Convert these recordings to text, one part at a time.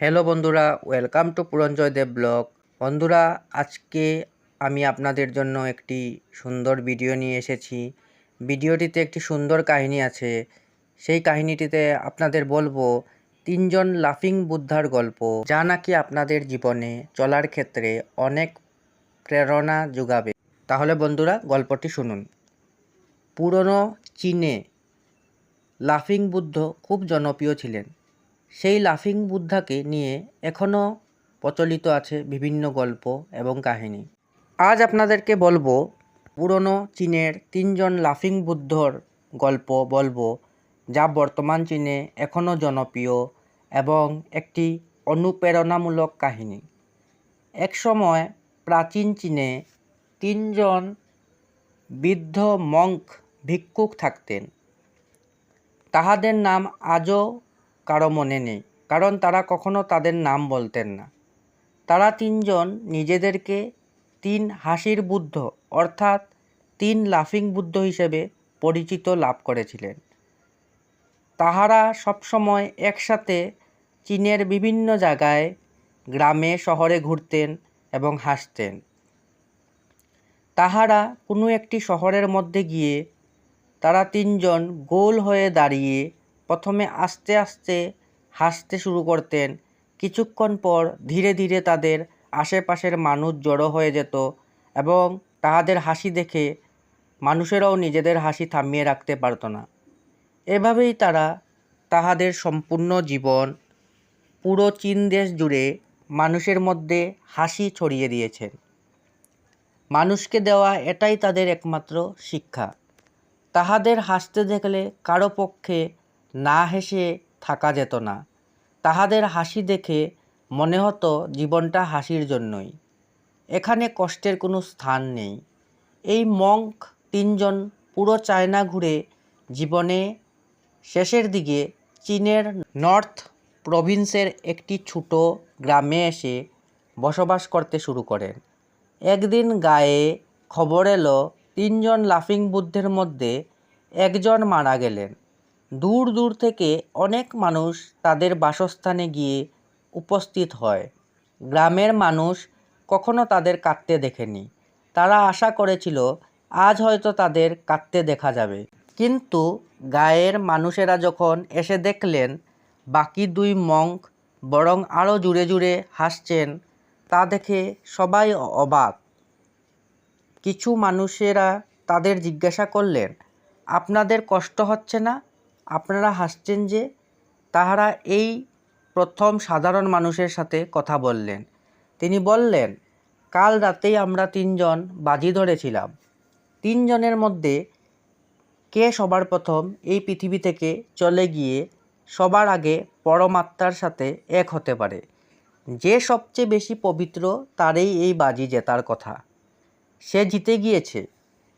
Hello বন্ধুরা, welcome to Puranjoy Deb blog. বন্ধুরা, আজকে আমি আপনাদের জন্য একটি সুন্দর ভিডিও নিয়ে এসেছি। ভিডিওটিতে একটি সুন্দর কাহিনী আছে। সেই কাহিনীটিতে আপনাদের বলব, তিনজন লাফিং বুদ্ধার গল্প, যা নাকি আপনাদের জীবনে চলার ক্ষেত্রে অনেক প্রেরণা যোগাবে। তাহলে বন্ধুরা, গল্পটি শুনুন। পুরনো চীনে লাফিং বুদ্ধ খুব জনপ্রিয় ছিলেন। সেই লাফিং বুদ্ধাকে নিয়ে এখনও প্রচলিত আছে বিভিন্ন গল্প এবং কাহিনী। আজ আপনাদেরকে বলব, পুরনো চীনের তিনজন লাফিং বুদ্ধর গল্প বলব, যা বর্তমান চীনে এখনও জনপ্রিয় এবং একটি অনুপ্রেরণামূলক কাহিনী। একসময় প্রাচীন চীনে তিনজন বৃদ্ধ মঙ্ক ভিক্ষুক থাকতেন। তাহাদের নাম আজও কারও মনে নেই। কারণ তারা কখনো তাদের নাম বলতেন না। তারা তিনজন নিজেদেরকে তিন হাসির বুদ্ধ অর্থাৎ তিন লাফিং বুদ্ধ হিসেবে পরিচিত লাভ করেছিলেন। তাহারা সবসময় একসাথে চীনের বিভিন্ন জায়গায় গ্রামে, শহরে ঘুরতেন এবং হাসতেন। তাহারা কোনো একটি শহরের মধ্যে গিয়ে তারা তিনজন গোল হয়ে দাঁড়িয়ে প্রথমে আস্তে আস্তে হাসতে শুরু করতেন। কিছুক্ষণ পর ধীরে ধীরে তাদের আশেপাশের মানুষ জড়ো হয়ে যেত এবং তাহাদের হাসি দেখে মানুষেরাও নিজেদের হাসি থামিয়ে রাখতে পারত না। এভাবেই তারা তাহাদের সম্পূর্ণ জীবন, পুরো চীন দেশ জুড়ে মানুষের মধ্যে হাসি ছড়িয়ে দিয়েছেন। মানুষকে দেওয়া এটাই তাদের একমাত্র শিক্ষা। তাহাদের হাসতে দেখলে কারও পক্ষে না হেসে থাকা যেত না। তাহাদের হাসি দেখে মনে হতো জীবনটা হাসির জন্যই। এখানে কষ্টের কোনো স্থান নেই। এই মঙ্ক তিনজন পুরো চায়না ঘুরে জীবনে শেষের দিকে চীনের নর্থ প্রভিন্সের একটি ছোট গ্রামে এসে বসবাস করতে শুরু করেন। একদিন গায়ে খবর এলো, তিনজন লাফিং বুদ্ধের মধ্যে একজন মারা গেলেন। দূর দূর থেকে অনেক মানুষ তাদের বাসস্থানে গিয়ে উপস্থিত হয়। গ্রামের মানুষ কখনো তাদের কাঁদতে দেখেনি। তারা আশা করেছিল, আজ হয়তো তাদের কাঁদতে দেখা যাবে। কিন্তু গায়ের মানুষেরা যখন এসে দেখলেন, বাকি দুই মঙ্ক বরং আরও জুড়ে জুড়ে হাসছেন, তা দেখে সবাই অবাক। কিছু মানুষেরা তাদের জিজ্ঞাসা করলেন, আপনাদের কষ্ট হচ্ছে না? আপনারা হাসছেন যে তাহারা এই প্রথম সাধারণ মানুষের সাথে কথা বললেন। তিনি বললেন, কাল রাতেই আমরা তিনজন বাজি ধরেছিলাম। তিনজনের মধ্যে কে সবার প্রথম এই পৃথিবী থেকে চলে গিয়ে সবার আগে পরমাত্মার সাথে এক হতে পারে? যে সবচেয়ে বেশি পবিত্র তারই এই বাজি জেতার কথা। সে জিতে গিয়েছে।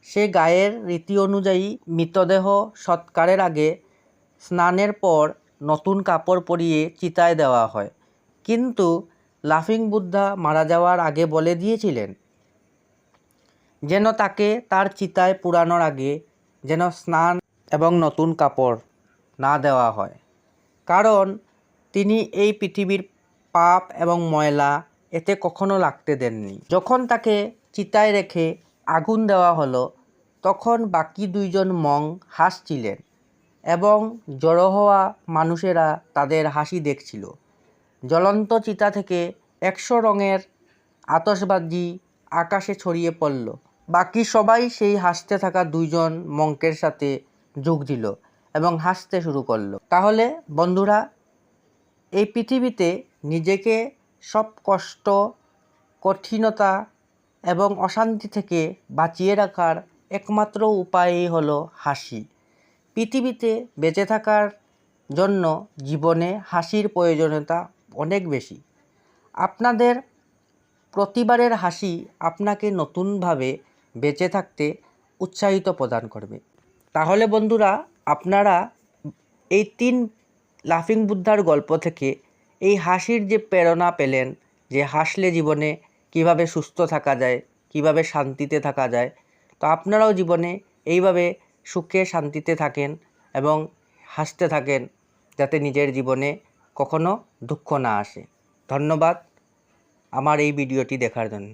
সে গায়ের রীতি অনুযায়ী মৃতদেহ সৎকারের আগে স্নানের পর নতুন কাপড় পরিয়ে চিতায় দেওয়া হয়। কিন্তু লাফিং বুদ্ধা মারা যাওয়ার আগে বলে দিয়েছিলেন, যেন তাকে তার চিতায় পুরানোর আগে যেন স্নান এবং নতুন কাপড় না দেওয়া হয়। কারণ তিনি এই পৃথিবীর পাপ এবং ময়লা এতে কখনো লাগতে দেননি। যখন তাকে চিতায় রেখে আগুন দেওয়া হলো, তখন বাকি দুইজন মং হাসছিলেন। এবং জড়ো হওয়া মানুষেরা তাদের হাসি দেখছিল। জ্বলন্ত চিতা থেকে একশো রঙের আতসবাজি আকাশে ছড়িয়ে পড়ল। বাকি সবাই সেই হাসতে থাকা দুইজন মঙ্কের সাথে যোগ দিল এবং হাসতে শুরু করল। তাহলে বন্ধুরা, এই পৃথিবীতে নিজেকে সব কষ্ট, কঠিনতা এবং অশান্তি থেকে বাঁচিয়ে রাখার একমাত্র উপায়ই হলো হাসি। পৃথিবীতে বেঁচে থাকার জন্য জীবনে হাসির প্রয়োজনীয়তা অনেক বেশি। আপনাদের প্রতিবারের হাসি আপনাকে নতুনভাবে বেঁচে থাকতে উৎসাহিত প্রদান করবে। তাহলে বন্ধুরা, আপনারা এই তিন লাফিং বুদ্ধার গল্প থেকে এই হাসির যে প্রেরণা পেলেন, যে হাসলে জীবনে কীভাবে সুস্থ থাকা যায়, কীভাবে শান্তিতে থাকা যায়, তো আপনারাও জীবনে এইভাবে সুখে শান্তিতে থাকেন এবং হাসতে থাকেন যাতে নিজের জীবনে কখনো দুঃখ না আসে। ধন্যবাদ আমার এই ভিডিওটি দেখার জন্য।